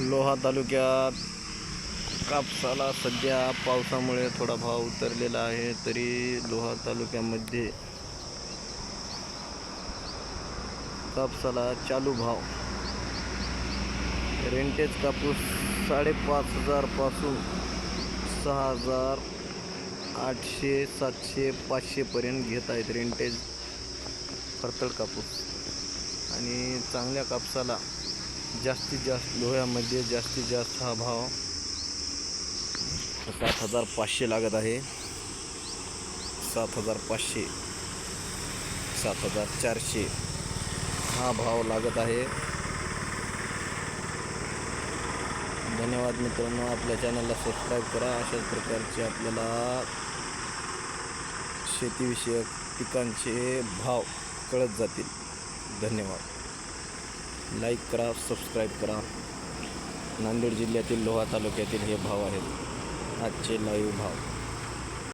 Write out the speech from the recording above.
लोहा तालुक्यात कापसाला सध्या पावसामुळे थोडा भाव उतरलेला आहे तरी लोहा तालुक्यामध्ये कापसाला चालू भाव. रेंटेज कापूस साडेपाच हजारपासून सहा हजार आठशे सातशे पाचशेपर्यंत घेत आहेत रेंटेज फरतड कापूस. आणि चांगल्या कापसाला जास्तीत जास्त लोह्यामध्ये जास्तीत जास्त हा भाव सात हजार पाचशे लागत आहे. सात हजार पाचशे सात हजार चारशे हा भाव लागत आहे. धन्यवाद मित्रांनो आपल्या चॅनलला सबस्क्राईब करा. अशाच प्रकारचे आपल्याला शेतीविषयक पिकांचे भाव कळत जातील. धन्यवाद. लाईक करा सबस्क्राईब करा. नांदेड जिल्ह्यातील लोहा तालुक्यातील हे भाव आहेत. आजचे लाईव्ह भाव.